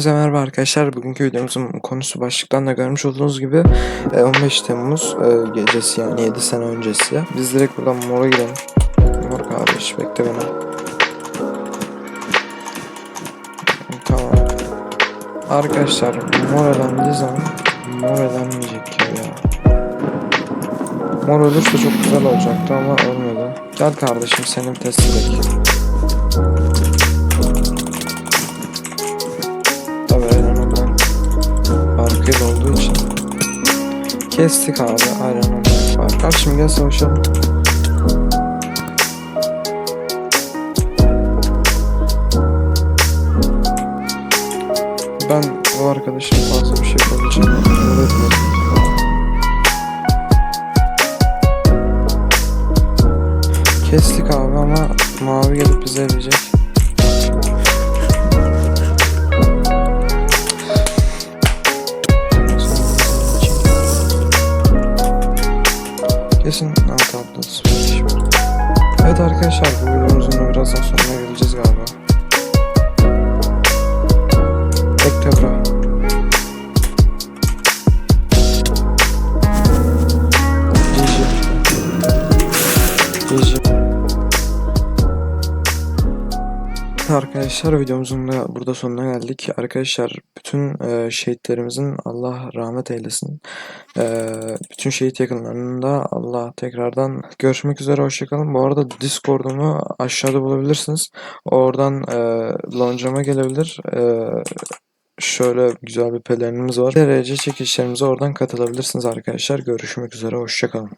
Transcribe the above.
Herkese merhaba arkadaşlar. Bugünkü videomuzun konusu başlıktan da görmüş olduğunuz gibi e, 15 Temmuz e, gecesi yani 7 sene öncesi. Biz direkt buradan mora gidelim. Mor kardeş bekle beni. Tamam. Arkadaşlar mor elendiği zaman mor elenmeyecek gibi ya. Mor ölürse çok güzel olacaktı ama ölmedi. Gel kardeşim senin test edelim. Farkıyla olduğu için kestik abi fark. Abi şimdi gel savaşalım. Ben bu arkadaşın fazla bir şey yapabileceğim. Öğretmedim. Kestik abi ama mavi gelip bize eleyecek. Kesin alt atlas. Evet arkadaşlar bu videomuzun da birazdan sonuna geleceğiz galiba. Bekle bura. Arkadaşlar videomuzun da burada sonuna geldik. Arkadaşlar bütün e, şehitlerimizin Allah rahmet eylesin. E, bütün şehit yakınlarının da Allah tekrardan görüşmek üzere hoşçakalın. Bu arada Discord'umu aşağıda bulabilirsiniz. Oradan e, loncama gelebilir. E, şöyle güzel bir pelerinimiz var. Derece çekişlerimize oradan katılabilirsiniz arkadaşlar. Görüşmek üzere hoşçakalın.